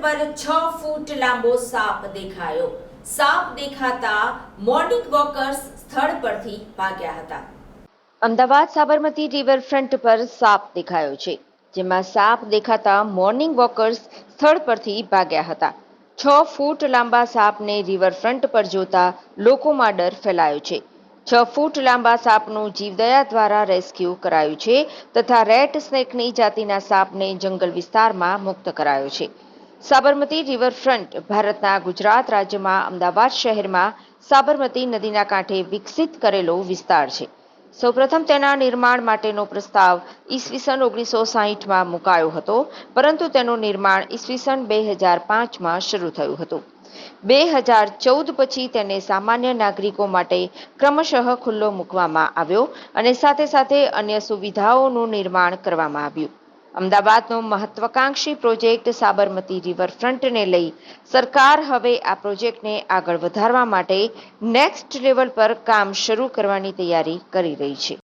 પર છ ફૂટ લાંબો સાપ દેખાયો. સાપ દેખાતા મોર્નિંગ વોકર્સ સ્થળ પરથી ભાગ્યા હતા. અમદાવાદ સાબરમતી રિવરફ્રન્ટ પર સાપ દેખાયો છે, જેમાં સાપ દેખાતા મોર્નિંગ વોકર્સ સ્થળ પરથી ભાગ્યા હતા. છ ફૂટ લાંબા સાપને રિવરફ્રન્ટ પર જોતા લોકોમાં ડર ફેલાયો છે. છ ફૂટ લાંબા સાપનું જીવદયા દ્વારા રેસ્ક્યુ કરાયું છે તથા રેટ સ્નેકની જાતિના સાપને જંગલ વિસ્તારમાં મુક્ત કરાયો છે. સાબરમતી રિવરફ્રન્ટ ભારતના ગુજરાત રાજ્યમાં અમદાવાદ શહેરમાં સાબરમતી નદીના કાંઠે વિકસિત કરેલો વિસ્તાર છે. સૌપ્રથમ તેના નિર્માણ માટેનો પ્રસ્તાવ ઈસવીસન ઓગણીસો સાહીઠમાં મુકાયો હતો, પરંતુ તેનું નિર્માણ ઈસવીસન બે હજાર પાંચમાં શરૂ થયું હતું. બે હજાર ચૌદ પછી તેને સામાન્ય નાગરિકો માટે ક્રમશઃ ખુલ્લો મૂકવામાં આવ્યો અને સાથે સાથે અન્ય સુવિધાઓનું નિર્માણ કરવામાં આવ્યું. અમદાવાદનો મહત્વાકાંક્ષી પ્રોજેક્ટ સાબરમતી રિવરફ્રન્ટને લઈ સરકાર હવે આ પ્રોજેક્ટને આગળ વધારવા માટે નેક્સ્ટ લેવલ પર કામ શરૂ કરવાની તૈયારી કરી રહી છે.